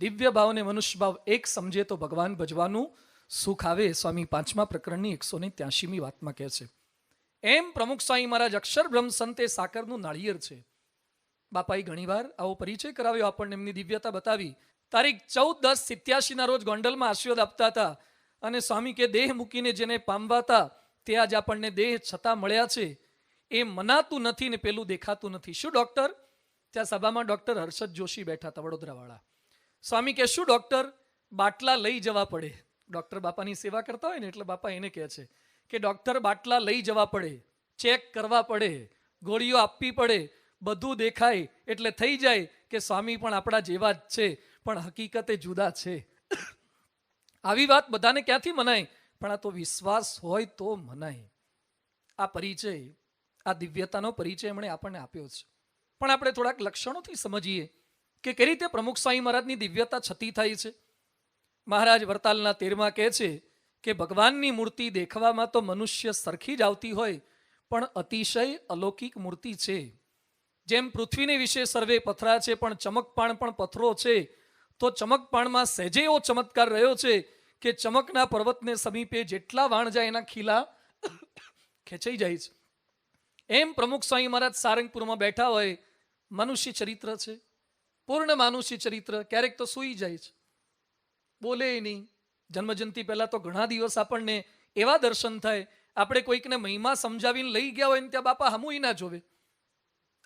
દિવ્ય ભાવ અને મનુષ્ય ભાવ એક સમજે તો ભગવાન ભજવાનું સુખ આવે. સ્વામી પાંચમા પ્રકરણની એકસો ને ત્યાસીમી વાતમાં કહે છે, એમ પ્રમુખ સ્વામી મહારાજ અક્ષર બ્રહ્મ સંતે સાકરનું નાળિયેર છે. બાપાએ ઘણીવાર આવો પરિચય કરાવ્યો, આપણને એમની દિવ્યતા બતાવી. તારીખ ચૌદ દસ સિત્યાસીના રોજ ગોંડલમાં આશીર્વાદ આપતા હતા અને સ્વામી કે દેહ મૂકીને જેને પામવા હતા તે આજ આપણને દેહ છતાં મળ્યા છે. એ મનાતું નથી ને પેલું દેખાતું નથી. શું, ડૉક્ટર? ત્યાં સભામાં ડૉક્ટર હર્ષદ જોશી બેઠા હતા, વડોદરાવાળા. સ્વામી કે શું ડોક્ટર બાટલા લઈ જવા પડે? ડૉક્ટર બાપાની સેવા કરતા હોય ને એટલે બાપા એને કહે છે કે ડોક્ટર બાટલા લઈ જવા પડે ચેક કરવા પડે, ગોળીઓ આપવી પડે, બધું દેખાય એટલે થઈ જાય કે સ્વામી પણ આપણા જેવા જ છે, પણ હકીકતે જુદા છે. આવી વાત બધાને ક્યાંથી મનાય? પણ આ તો વિશ્વાસ હોય તો મનાય. આ પરિચય, આ દિવ્યતાનો પરિચય એમણે આપણને આપ્યો છે. પણ આપણે થોડાક લક્ષણોથી સમજીએ. કે કઈ રીતે પ્રમુખ સ્વામી મહારાજની દિવ્યતા છતી થાય છે? મહારાજ વરતાલના તેરમાં કહે છે કે ભગવાનની મૂર્તિ દેખવામાં તો મનુષ્ય સરખી જ આવતી હોય, પણ અતિશય અલૌકિક મૂર્તિ છે. જેમ પૃથ્વીને વિશે સર્વે પથરા છે, પણ ચમકપાણ પણ પથરો છે, તો ચમકપાણમાં સહેજે એવો ચમત્કાર રહ્યો છે કે ચમકના પર્વતને સમીપે જેટલા વાણ જાય એના ખીલા ખેંચાઈ જાય છે. એમ પ્રમુખ સ્વામી મહારાજ સારંગપુરમાં બેઠા હોય, મનુષ્ય ચરિત્ર છે. પૂર્ણ માનુષ્ય ચરિત્ર, ક્યારેક તો સૂઈ જાય છે. બોલે નહીં. જન્મજયંતિ પહેલાં તો ઘણા દિવસ આપણને એવા દર્શન થાય, આપણે કોઈકને મહિમા સમજાવીને લઈ ગયા હોય ને ત્યાં બાપા હમુય ના જોવે.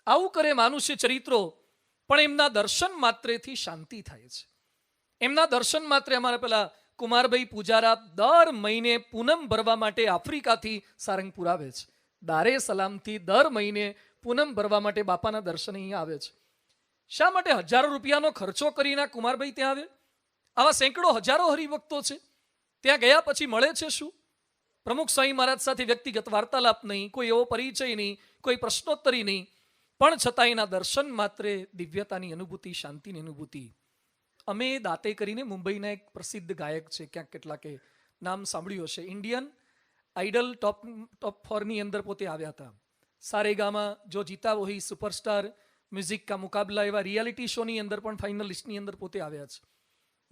આવું કરે માનુષ્ય ચરિત્રો, પણ એમના દર્શન માત્રેથી શાંતિ થાય છે. એમના દર્શન માત્રે અમારા પેલા કુમારભાઈ પૂજારા દર મહિને પૂનમ ભરવા માટે આફ્રિકાથી સારંગપુર આવે છે. દારે સલામથી દર મહિને પૂનમ ભરવા માટે બાપાના દર્શન અહીંયા આવે છે. શા માટે હજારો રૂપિયાનો ખર્ચો કરીને કુમારભાઈ ત્યાં આવે આવા સેંકડો હજારો હરિભક્તો છે. ત્યાં ગયા પછી મળે છે શું? પ્રમુખ સ્વામી મહારાજ સાથે વ્યક્તિગત વાર્તાલાપ નહીં, કોઈ એવો પરિચય નહીં, કોઈ પ્રશ્નોત્તરી નહીં. પણ છતાં એના દર્શન માત્રે દિવ્યતાની અનુભૂતિ, શાંતિની અનુભૂતિ. અમે દાતે કરીને મુંબઈના એક પ્રસિદ્ધ ગાયક છે. ક્યાંક કેટલાકે નામ સાંભળ્યું હશે. ઇન્ડિયન આઈડલ ટોપ ટોપ ફોરની અંદર પોતે આવ્યા હતા. સારેગામાં જો જીતા વોહી સુપરસ્ટાર મ્યુઝિક કા મુકાબલા એવા રિયાલિટી શોની અંદર પણ ફાઇનલિસ્ટની અંદર પોતે આવ્યા છે.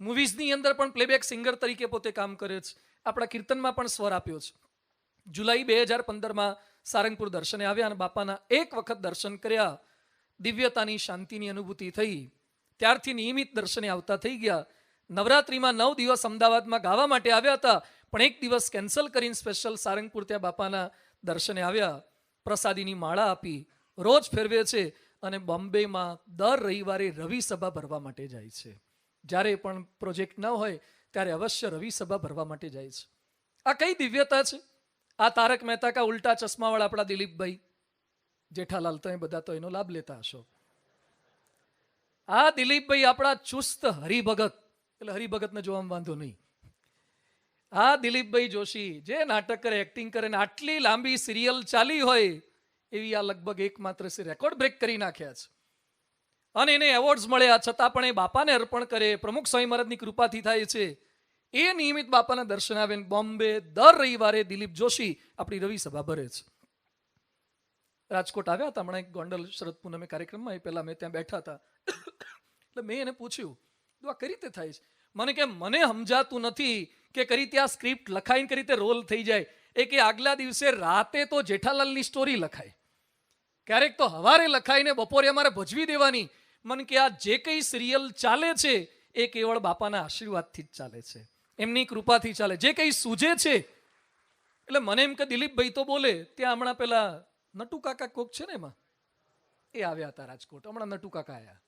મૂવીઝની અંદર પણ પ્લેબેક સિંગર તરીકે પોતે કામ કરે છે. આપણા કીર્તનમાં પણ સ્વર આપ્યો છે. જુલાઈ બે હજાર પંદરમાં સારંગપુર દર્શને આવ્યા અને બાપાના એક વખત દર્શન કર્યા. દિવ્યતાની શાંતિની અનુભૂતિ થઈ. ત્યારથી નિયમિત દર્શને આવતા થઈ ગયા. નવરાત્રિમાં નવ દિવસ અમદાવાદમાં ગાવા માટે આવ્યા હતા. પણ એક દિવસ કેન્સલ કરીને સ્પેશિયલ સારંગપુર ત્યાં બાપાના દર્શને આવ્યા. પ્રસાદીની માળા આપી. રોજ ફેરવે છે. અને બોમ્બેમાં દર રવિવારે રવિ સભા ભરવા માટે જાય છે. જ્યારે પણ પ્રોજેક્ટ ન હોય, ત્યારે અવશ્ય રવિ સભા ભરવા માટે જાય છે. આ કઈ દિવ્યતા છે? આ તારક મહેતા કા ઉલ્ટા ચશ્માવાળા આપણા દિલીપભાઈ? જેઠાલાલ તો એ બધા તો એનો લાભ લેતા હશો. આ દિલીપભાઈ આપણા ચુસ્ત હરિભગત, એટલે હરિભગતને જોવામાં વાંધો નહીં. આ દિલીપભાઈ જોશી જે નાટક કરે એક્ટિંગ કરે ને આટલી લાંબી સિરિયલ ચાલી હોય એવી આ લગભગ એકમાત્ર રેકોર્ડ બ્રેક કરી નાખ્યા છે. અને એને એવોર્ડ્સ મળ્યા, છતાં પણ એ બાપાને અર્પણ કરે. પ્રમુખ સ્વામી મહારાજની કૃપાથી થાય છે. એ નિયમિત બાપાના દર્શન આવે બોમ્બે દર રવિવારે દિલીપ જોશી આપણી રવિ સભા ભરે છે. રાજકોટ આવ્યા હતા, હમણાં એક ગોંડલ શરદ પૂનમે કાર્યક્રમમાં એ પહેલાં મેં ત્યાં બેઠા હતા. એટલે મેં એને પૂછ્યું "તો આ કઈ રીતે થાય છે? મને કે, મને સમજાતું નથી કે કઈ રીતે આ સ્ક્રિપ્ટ લખાઈને કઈ રીતે રોલ થઈ જાય. એ કે આગલા દિવસે રાતે તો જેઠાલાલની સ્ટોરી લખાય. ક્યારેક તો હવારે લખાઈને બપોરે અમારે ભજવી દેવાની. મન કે આ જે કંઈ સિરિયલ ચાલે છે, એ કેવળ બાપાના આશીર્વાદથી જ ચાલે છે. એમની કૃપાથી ચાલે. જે કંઈ સૂજે છે, એટલે મને એમ કે દિલીપભાઈ તો બોલે, ત્યાં હમણાં પેલા નટુ કાકા કોક છે ને એમાં? એ આવ્યા હતા રાજકોટ. હમણાં નટુ કાકા આવ્યા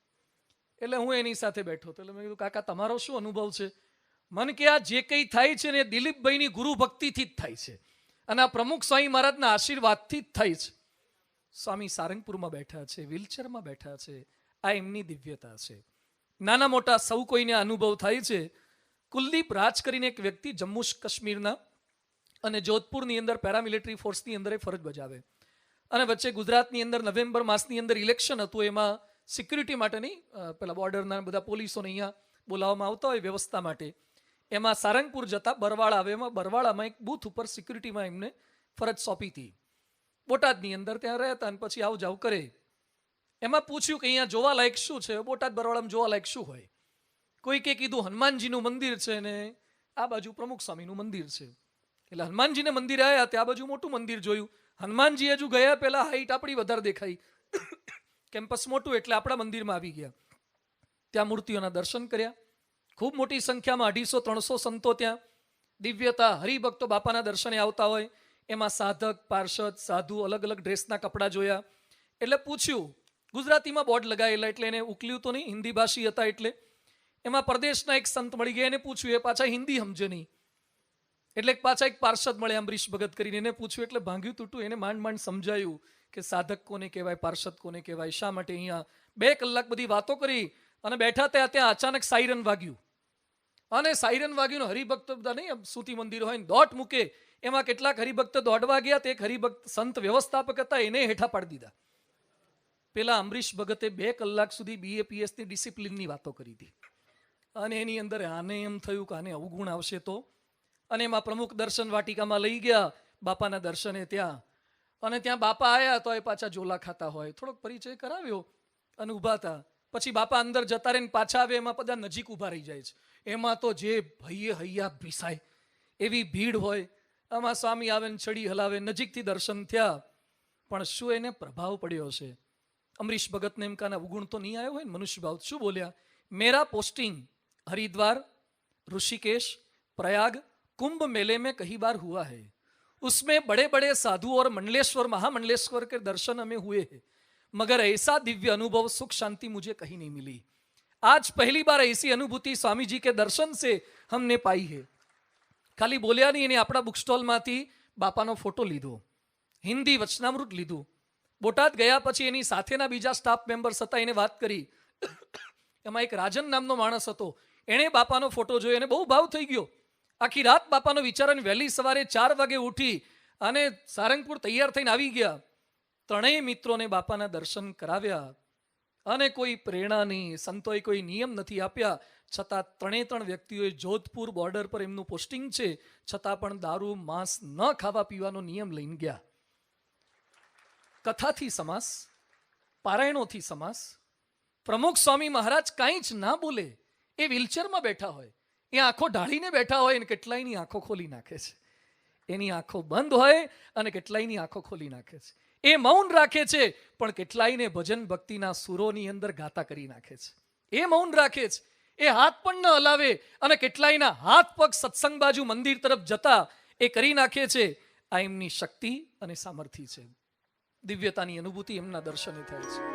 એટલે હું એની સાથે બેઠો હતો. એટલે મેં કીધું, કાકા, તમારો શું અનુભવ છે? મન કે આ જે કંઈ થાય છે ને એ દિલીપભાઈની ગુરુ ભક્તિથી જ થાય છે. અને આ પ્રમુખ સ્વામી મહારાજના આશીર્વાદથી જ થાય છે. સ્વામી સારંગપુરમાં બેઠા છે, વ્હીલચેરમાં બેઠા છે, આ એમની દિવ્યતા છે. નાના મોટા સૌ કોઈને અનુભવ થાય છે. કુલદીપ રાજ કરીને એક વ્યક્તિ જમ્મુ કાશ્મીરના અને જોધપુરની અંદર પેરામિલિટરી ફોર્સની અંદર એ ફરજ બજાવે. અને વચ્ચે ગુજરાતની અંદર નવેમ્બર માસની અંદર ઇલેક્શન હતું, એમાં સિક્યુરિટી માટેની પેલા બોર્ડરના બધા પોલીસોને અહીંયા બોલાવવામાં આવતા હોય વ્યવસ્થા માટે. એમાં સારંગપુર જતા બરવાળા આવે, એમાં બરવાળામાં એક બૂથ ઉપર સિક્યુરિટીમાં એમને ફરજ સોંપી હતી. બોટાદની અંદર ત્યાં રહેતા અને પછી આવ જાવ કરે. એમાં પૂછ્યું કે અહીંયા જોવાલાયક શું છે? બોટાદ બરવાળામાં જોવાલાયક શું હોય? કોઈકે કીધું હનુમાનજીનું મંદિર છે ને આ બાજુ પ્રમુખ સ્વામીનું મંદિર છે. એટલે હનુમાનજીને મંદિર આવ્યા ત્યાં બાજુ મોટું મંદિર જોયું. હનુમાનજી હજુ ગયા પહેલાં હાઈટ આપણી વધારે દેખાઈ. કેમ્પસ મોટું એટલે આપણા મંદિરમાં આવી ગયા. ત્યાં મૂર્તિઓના દર્શન કર્યા. ખૂબ મોટી સંખ્યામાં અઢીસો, ત્રણસો સંતો ત્યાં. દિવ્યતા, હરિભક્તો બાપાના દર્શને આવતા હોય. એમાં સાધક, પાર્ષદ, સાધુ અલગ અલગ ડ્રેસના કપડાં જોયા. એટલે પૂછ્યું, ગુજરાતીમાં બોર્ડ લગાવેલા એટલે એને ઉકલ્યું તો નહીં? હિન્દી ભાષી હતા એટલે? એમાં પ્રદેશના એક સંત મળી ગયા, એને પૂછ્યું, એ પાછા હિન્દી સમજે નહીં? એટલે પાછા એક પાર્ષદ મળે અમરીશ ભગત કરીને, એને પૂછ્યું, એટલે ભાંગ્યું તૂટ્યું એને માંડ માંડ સમજાયું કે સાધક કોને કહેવાય, પાર્ષદ કોને કહેવાય? શા માટે અહીંયા બે કલાક બધી વાતો કરી અને બેઠા ત્યાં ત્યાં અચાનક સાયરન વાગ્યું. અને સાયરન વાગ્યું હરિભક્ત બધા નહીં સૂતી મંદિર હોય દોટ મૂકે એમાં કેટલાક હરિભક્ત દોડવા ગયા તે હરિભક્ત સંત વ્યવસ્થાપક હતા, એને હેઠા પાડી દીધા. પેલા અમરીશ ભગતે બે કલાક સુધી બીએપીએસની ડિસિપ્લિનની વાતો કરી હતી. અને એની અંદર આને એમ થયું કે આને અવગુણ આવશે તો? અને એમાં પ્રમુખ દર્શન વાટિકામાં લઈ ગયા, બાપાના દર્શને ત્યાં. અને ત્યાં બાપા આવ્યા તો એ પાછા જોલા ખાતા હોય. થોડોક પરિચય કરાવ્યો અને ઊભા હતા. પછી બાપા અંદર જતા રહીને પાછા આવે, એમાં બધા નજીક ઊભા રહી જાય છે. એમાં તો જે ભઈએ હૈયા ભીસાય. એવી ભીડ હોય આમાં સ્વામી આવે ને છડી હલાવે નજીકથી દર્શન થયા પણ શું એને પ્રભાવ પડ્યો છે અમરીશ ભગતને એમ કાના અવગુણ તો નહીં આવ્યો હોય ને મનુષ્ય ભાવ શું બોલ્યા મેરા પોસ્ટિંગ हरिद्वार ऋषिकेश प्रयाग कुंभ मेले में कई बार हुआ है उसमें बड़े बड़े साधु और मंडलेश्वर महामंडलेश्वर के दर्शन हमें हुए हैं मगर ऐसा दिव्य अनुभव सुख शांति मुझे कहीं नहीं मिली आज पहली बार ऐसी अनुभूति स्वामी जी के दर्शन से हमने पाई है ખાલી બોલ્યા નહીં, એને આપણા બુક સ્ટોલમાંથી બાપાનો ફોટો લીધો. હિન્દી વચનામૃત લીધું. બોટાદ ગયા પછી એની સાથેના બીજા સ્ટાફ મેમ્બર્સ હતા, એને વાત કરી. એમાં એક રાજન નામનો માણસ હતો. એણે બાપાનો ફોટો જોયો, એને બહુ ભાવ થઈ ગયો. આખી રાત બાપાનો વિચાર વહેલી સવારે ચાર વાગે ઉઠી અને સારંગપુર તૈયાર થઈને આવી ગયા. ત્રણેય મિત્રોને બાપાના દર્શન કરાવ્યા. અને કોઈ પ્રેરણા નહીં સંતોએ કોઈ નિયમ નથી આપ્યા, છતાં ત્રણે ત્રણ વ્યક્તિઓએ જોધપુર બોર્ડર પર એમનું પોસ્ટિંગ છે, છતાં પણ દારૂ, માંસ ન ખાવા પીવાનો નિયમ લઈને ગયા. કથાથી સમાસ, પારાયણોથી સમાસ, પ્રમુખ સ્વામી મહારાજ કાંઈ જ ના બોલે, એ વ્હીલચેરમાં બેઠા હોય, એ આંખો ઢાળીને બેઠા હોય અને કેટલાયની આંખો ખોલી નાખે છે. એની આંખો બંધ હોય અને કેટલાયની આંખો ખોલી નાખે છે. એ મૌન રાખે છે. પણ કેટલાયને ભજન ભક્તિના સુરોની અંદર ગાતા કરી નાખે છે. એ મૌન રાખે છે. એ હાથ પણ ન હલાવે અને કેટલાયના હાથ પગ સત્સંગ બાજુ મંદિર તરફ જતા એ કરી નાખે છે. આ એમની શક્તિ અને સામર્થ્ય છે. દિવ્યતાની અનુભૂતિ એમના દર્શને થાય છે.